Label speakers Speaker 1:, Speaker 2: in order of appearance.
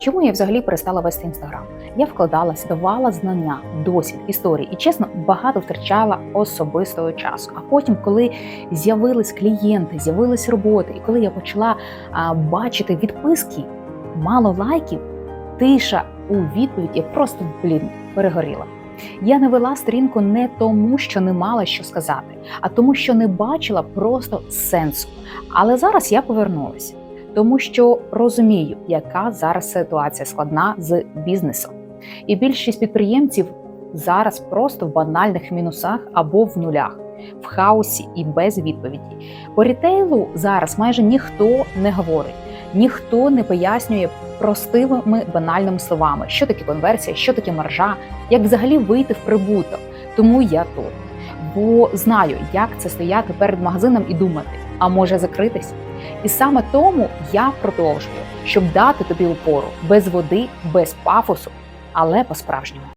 Speaker 1: Чому я взагалі перестала вести інстаграм? Я вкладалась, давала знання, досвід, історії і чесно багато втрачала особистого часу. А потім, коли з'явились клієнти, з'явились роботи, і коли я почала а, бачити відписки, мало лайків, тиша у відповідь, я просто блін перегоріла. Я не вела сторінку не тому, що не мала що сказати, а тому, що не бачила просто сенсу. Але зараз я повернулася тому що розумію, яка зараз ситуація складна з бізнесом. І більшість підприємців зараз просто в банальних мінусах або в нулях, в хаосі і без відповіді. По рітейлу зараз майже ніхто не говорить, ніхто не пояснює простими банальними словами, що таке конверсія, що таке маржа, як взагалі вийти в прибуток. Тому я тут. Бо знаю, як це стояти перед магазином і думати, а може закритись. І саме тому я продовжую, щоб дати тобі опору без води, без пафосу, але по-справжньому.